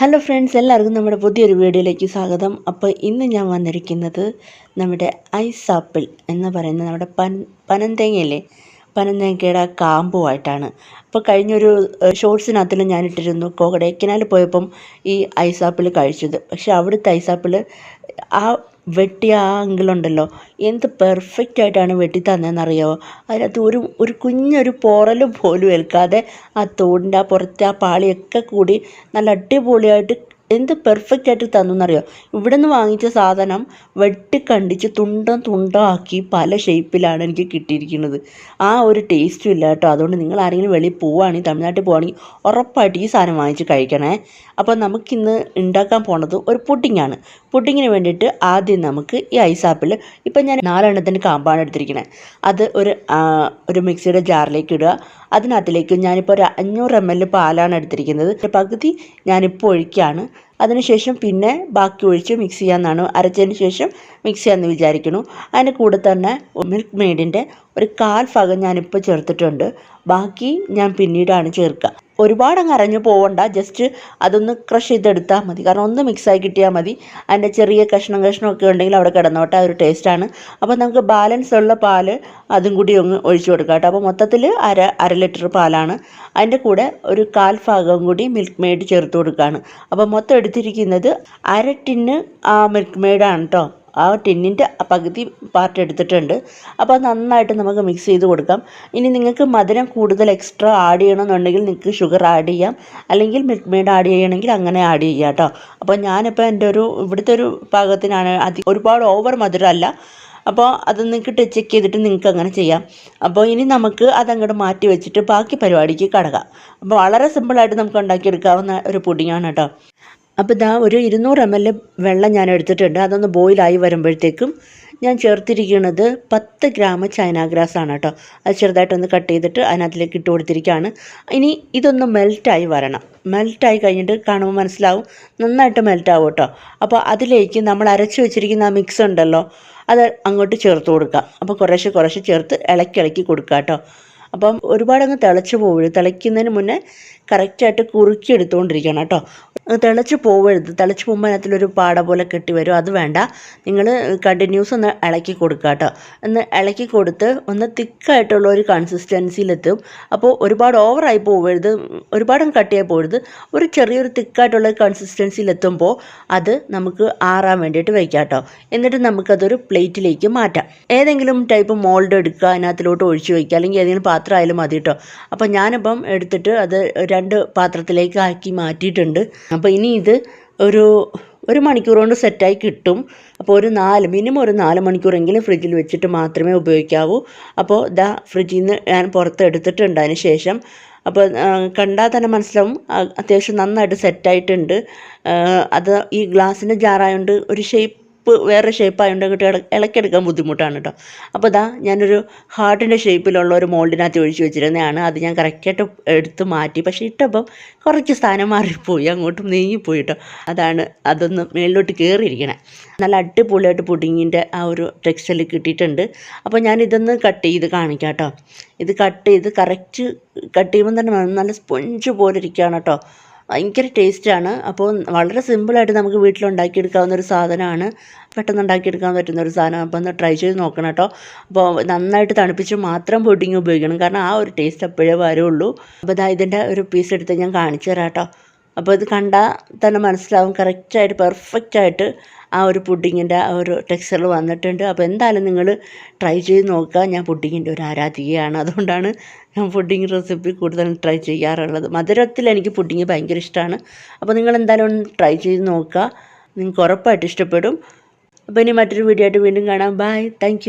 Hello friends എല്ലാവർക്കും നമ്മുടെ പുതിയൊരു വീഡിയോയിലേക്ക് സ്വാഗതം. അപ്പോൾ ഇന്ന് ഞാൻ വന്നിരിക്കുന്നത് നമ്മുടെ ഐസ് ആപ്പിൾ എന്ന് പറയുന്ന നമ്മുടെ പൻ പനന്തേങ്ങയില്ലേ? പനന്തേങ്ങയുടെ കാമ്പുമായിട്ടാണ്. അപ്പോൾ കഴിഞ്ഞൊരു ഷോർട്സിനകത്തിൽ ഞാൻ ഇട്ടിരുന്നു. കൊടൈക്കനാൽ പോയപ്പം ഈ ഐസ് ആപ്പിൾ കഴിച്ചത്. പക്ഷേ അവിടുത്തെ ഐസ് ആപ്പിൾ ആ വെട്ടിയ ആ അങ്കിളുണ്ടല്ലോ. എന്ത് പെർഫെക്റ്റ് ആയിട്ടാണ് വെട്ടി തന്നതെന്നറിയാമോ അതിനകത്ത് ഒരു ഒരു കുഞ്ഞൊരു പോറൽ പോലും ഏൽക്കാതെ ആ തോടിന്റെ ആ പുറത്തെ ആ പാളിയൊക്കെ കൂടി നല്ല അടിപൊളിയായിട്ട് എന്ത് പെർഫെക്റ്റ് ആയിട്ട് തന്നു എന്നറിയോ ഇവിടെ നിന്ന് വാങ്ങിച്ച സാധനം വെട്ടിക്കണ്ടിച്ച് തുണ്ടം തുണ്ടം ആക്കി പല ഷേപ്പിലാണ് എനിക്ക് കിട്ടിയിരിക്കുന്നത്. ആ ഒരു ടേസ്റ്റും ഇല്ല കേട്ടോ. അതുകൊണ്ട് നിങ്ങൾ ആരെങ്കിലും വെളിയിൽ പോവുകയാണെങ്കിൽ തമിഴ്നാട്ടിൽ പോവുകയാണെങ്കിൽ ഉറപ്പായിട്ട് ഈ സാധനം വാങ്ങിച്ച് കഴിക്കണേ. അപ്പോൾ നമുക്കിന്ന് ഉണ്ടാക്കാൻ പോണത് ഒരു പുഡിങ്ങാണ് പുഡിങ്ങിന് വേണ്ടിയിട്ട് ആദ്യം നമുക്ക് ഈ ഐസ് ആപ്പിൾ ഇപ്പം ഞാൻ നാലെണ്ണത്തിന്റെ കാമ്പാണ് എടുത്തിരിക്കുന്നത് അത് ഒരു ഒരു മിക്സിയുടെ ജാറിലേക്ക് ഇടുക. അതിനകത്തിലേക്ക് ഞാനിപ്പോൾ ഒരു അഞ്ഞൂറ് എം എൽ പാലാണ് എടുത്തിരിക്കുന്നത്. പകുതി ഞാനിപ്പോൾ ഒഴിക്കുകയാണ് അതിനുശേഷം പിന്നെ ബാക്കി ഒഴിച്ച് മിക്സ് ചെയ്യാമെന്നാണ് അരച്ചതിന് ശേഷം മിക്സ് ചെയ്യാമെന്ന് വിചാരിക്കുന്നു. അതിന്റെ കൂടെ തന്നെ മിൽക്ക് മെയ്ഡിന്റെ ഒരു കാൽ ഭാഗം ഞാനിപ്പോൾ ചേർത്തിട്ടുണ്ട്. ബാക്കി ഞാൻ പിന്നീടാണ് ചേർക്കുക. ഒരുപാട് അങ്ങ് അരഞ്ഞു പോവണ്ട. ജസ്റ്റ് അതൊന്ന് ക്രഷ് ചെയ്തെടുത്താൽ മതി. കാരണം ഒന്ന് മിക്സായി കിട്ടിയാൽ മതി. അതിന്റെ ചെറിയ കഷ്ണം കഷ്ണമൊക്കെ ഉണ്ടെങ്കിൽ അവിടെ കിടന്നോട്ടെ. ആ ഒരു ടേസ്റ്റാണ് അപ്പോൾ നമുക്ക് ബാലൻസ് ഉള്ള പാൽ അതും കൂടി ഒന്ന് ഒഴിച്ചു കൊടുക്കാം കേട്ടോ. അപ്പോൾ മൊത്തത്തിൽ അര അര ലിറ്റർ പാലാണ്. അതിന്റെ കൂടെ ഒരു കാൽ ഭാഗം കൂടി മിൽക്ക് മെയ്ഡ് ചേർത്ത് കൊടുക്കുകയാണ്. അപ്പോൾ മൊത്തം എടുത്തിരിക്കുന്നത് അര ടിന്ന് ആ മിൽക്ക് മെയ്ഡാണ് കേട്ടോ ആ ടിന്നിന്റെ പകുതി പാർട്ട് എടുത്തിട്ടുണ്ട്. അപ്പോൾ അത് നന്നായിട്ട് നമുക്ക് മിക്സ് ചെയ്ത് കൊടുക്കാം. ഇനി നിങ്ങൾക്ക് മധുരം കൂടുതൽ എക്സ്ട്രാ ആഡ് ചെയ്യണമെന്നുണ്ടെങ്കിൽ നിങ്ങൾക്ക് ഷുഗർ ആഡ് ചെയ്യാം. അല്ലെങ്കിൽ മിൽക്ക് മെയ്ഡ് ആഡ് ചെയ്യണമെങ്കിൽ അങ്ങനെ ആഡ് ചെയ്യാം കേട്ടോ. അപ്പോൾ ഞാനിപ്പോൾ എന്റെ ഒരു ഇവിടുത്തെ ഒരു പാകത്തിനാണ് അതി ഒരുപാട് ഓവർ മധുരമല്ല അപ്പോൾ അത് നിങ്ങൾക്ക് ചെക്ക് ചെയ്തിട്ട് നിങ്ങൾക്ക് അങ്ങനെ ചെയ്യാം. അപ്പോൾ ഇനി നമുക്ക് അതങ്ങോട്ട് മാറ്റി വെച്ചിട്ട് ബാക്കി പരിപാടിക്ക് കടക്കാം. അപ്പോൾ വളരെ സിമ്പിളായിട്ട് നമുക്ക് ഉണ്ടാക്കിയെടുക്കാവുന്ന ഒരു പുഡിങ്ങാണ് കേട്ടോ. അപ്പോൾ ഇതാ ഒരു ഇരുന്നൂറ് എം എൽ വെള്ളം ഞാൻ എടുത്തിട്ടുണ്ട്. അതൊന്ന് ബോയിലായി വരുമ്പോഴത്തേക്കും ഞാൻ ചേർത്തിരിക്കുന്നത് പത്ത് ഗ്രാം ചൈന ഗ്രാസ് ആണ് കേട്ടോ. അത് ചെറുതായിട്ടൊന്ന് കട്ട് ചെയ്തിട്ട് അതിനകത്തിലേക്ക് ഇട്ട് കൊടുത്തിരിക്കുകയാണ്. ഇനി ഇതൊന്ന് മെൽറ്റായി വരണം. മെൽറ്റായി കഴിഞ്ഞിട്ട് കാണുമ്പോൾ മനസ്സിലാവും നന്നായിട്ട് മെൽറ്റാവും കേട്ടോ. അപ്പോൾ അതിലേക്ക് നമ്മൾ അരച്ച് വെച്ചിരിക്കുന്ന ആ മിക്സ് ഉണ്ടല്ലോ അത് അങ്ങോട്ട് ചേർത്ത് കൊടുക്കുക അപ്പോൾ കുറേശ്ശെ കുറേശ്ശെ ചേർത്ത് ഇളക്കി ഇളക്കി കൊടുക്കുക കേട്ടോ. അപ്പം ഒരുപാടങ്ങ് തിളച്ച് പോകരുത് തിളയ്ക്കുന്നതിന് മുന്നേ കറക്റ്റായിട്ട് കുറുക്കി എടുത്തുകൊണ്ടിരിക്കണം കേട്ടോ. തിളച്ച് പോവരുത്. തിളച്ച് പോകുമ്പോൾ അതിനകത്തിലൊരു പാട പോലെ കെട്ടി വരും. അത് വേണ്ട. നിങ്ങൾ കണ്ടിന്യൂസ് ഒന്ന് ഇളക്കി കൊടുക്കുക കേട്ടോ. ഒന്ന് ഇളക്കി കൊടുത്ത് ഒന്ന് തിക്കായിട്ടുള്ള ഒരു കൺസിസ്റ്റൻസിയിലെത്തും അപ്പോൾ ഒരുപാട് ഓവറായി പോവരുത്. ഒരുപാടും കട്ടിയായി പോകരുത് ഒരു ചെറിയൊരു തിക്കായിട്ടുള്ള കൺസിസ്റ്റൻസിയിലെത്തുമ്പോൾ അത് നമുക്ക് ആറാൻ വേണ്ടിയിട്ട് വയ്ക്കാം കേട്ടോ. എന്നിട്ട് നമുക്കതൊരു പ്ലേറ്റിലേക്ക് മാറ്റാം. ഏതെങ്കിലും ടൈപ്പ് മോൾഡ് എടുക്കുക. അതിനകത്തിലോട്ട് ഒഴിച്ച് വയ്ക്കുക അല്ലെങ്കിൽ ഏതെങ്കിലും പാത്രം ആയാലും മതി കേട്ടോ അപ്പോൾ ഞാനിപ്പം എടുത്തിട്ട് അത് രണ്ട് പാത്രത്തിലേക്ക് ആക്കി മാറ്റിയിട്ടുണ്ട്. അപ്പോൾ ഇനി ഇത് ഒരു ഒരു മണിക്കൂർ കൊണ്ട് സെറ്റായി കിട്ടും. അപ്പോൾ ഒരു നാല് മിനിമം ഒരു നാല് മണിക്കൂറെങ്കിലും ഫ്രിഡ്ജിൽ വെച്ചിട്ട് മാത്രമേ ഉപയോഗിക്കാവൂ. അപ്പോൾ ഇതാ ഫ്രിഡ്ജിൽ നിന്ന് ഞാൻ പുറത്ത് എടുത്തിട്ടുണ്ട് അതിന് ശേഷം. അപ്പോൾ കണ്ടാൽ തന്നെ മനസ്സിലാവും. അത്യാവശ്യം നന്നായിട്ട് സെറ്റായിട്ടുണ്ട്. അത് ഈ ഗ്ലാസിന്റെ ജാറായതുകൊണ്ട് ഒരു ഷേപ്പ് വേറെ ഷേപ്പ് ആയതുകൊണ്ട് അങ്ങോട്ട് ഇള- ഇളക്കിയെടുക്കാൻ ബുദ്ധിമുട്ടാണ് കേട്ടോ അപ്പോൾ ഇതാ ഞാനൊരു ഹാർട്ടിന്റെ ഷേപ്പിലുള്ള ഒരു മോൾഡിനകത്ത് ഒഴിച്ച് വെച്ചിരുന്നതാണ്. അത് ഞാൻ കറക്റ്റായിട്ട് എടുത്ത് മാറ്റി. പക്ഷേ ഇട്ടപ്പം കുറച്ച് സ്ഥാനം മാറിപ്പോയി. അങ്ങോട്ടും നീങ്ങിപ്പോയി കേട്ടോ അതാണ് അതൊന്ന് മേളിലോട്ട് കയറിയിരിക്കണേ നല്ല അടിപൊളിയായിട്ട് പുഡിങ്ങിന്റെ ആ ഒരു ടെക്സ്റ്റൈൽ കിട്ടിയിട്ടുണ്ട്. അപ്പോൾ ഞാൻ ഇതൊന്ന് കട്ട് ചെയ്ത് കാണിക്കാം കേട്ടോ ഇത് കട്ട് ചെയ്ത് കറക്റ്റ് കട്ട് ചെയ്യുമ്പോൾ തന്നെ നല്ല സ്പോഞ്ച് പോലെ ഇരിക്കുകയാണ് കേട്ടോ ഭയങ്കര ടേസ്റ്റാണ്. അപ്പോൾ വളരെ സിമ്പിളായിട്ട് നമുക്ക് വീട്ടിലുണ്ടാക്കിയെടുക്കാവുന്ന ഒരു സാധനമാണ്. പെട്ടെന്ന് ഉണ്ടാക്കിയെടുക്കാൻ പറ്റുന്ന ഒരു സാധനം. അപ്പോൾ ഒന്ന് ട്രൈ ചെയ്ത് നോക്കണം കേട്ടോ. അപ്പോൾ നന്നായിട്ട് തണുപ്പിച്ച് മാത്രം പുഡിങ് ഉപയോഗിക്കണം. കാരണം ആ ഒരു ടേസ്റ്റ് അപ്പോഴേ വരുള്ളൂ. അപ്പോൾ ഇതാ ഇതിന്റെ ഒരു പീസ് എടുത്ത് ഞാൻ കാണിച്ചു തരാം കേട്ടോ. അപ്പോൾ ഇത് കണ്ടാൽ തന്നെ മനസ്സിലാവും കറക്റ്റായിട്ട് പെർഫെക്റ്റായിട്ട് ആ ഒരു പുഡിങ്ങിന്റെ ആ ഒരു ടെക്സ്ചറിൽ വന്നിട്ടുണ്ട്. അപ്പോൾ എന്തായാലും നിങ്ങൾ ട്രൈ ചെയ്ത് നോക്കുക. ഞാൻ പുഡിങ്ങിന്റെ ഒരു ആരാധികയാണ്. അതുകൊണ്ടാണ് ഞാൻ പുഡിങ് റെസിപ്പി കൂടുതലും ട്രൈ ചെയ്യാറുള്ളത്. മധുരത്തിൽ എനിക്ക് പുഡിങ് ഭയങ്കര ഇഷ്ടമാണ്. അപ്പോൾ നിങ്ങൾ എന്തായാലും ഒന്ന് ട്രൈ ചെയ്ത് നോക്കുക. നിങ്ങൾക്ക് ഉറപ്പായിട്ട് ഇഷ്ടപ്പെടും. അപ്പോൾ ഇനി മറ്റൊരു വീഡിയോ ആയിട്ട് വീണ്ടും കാണാം. Bye thank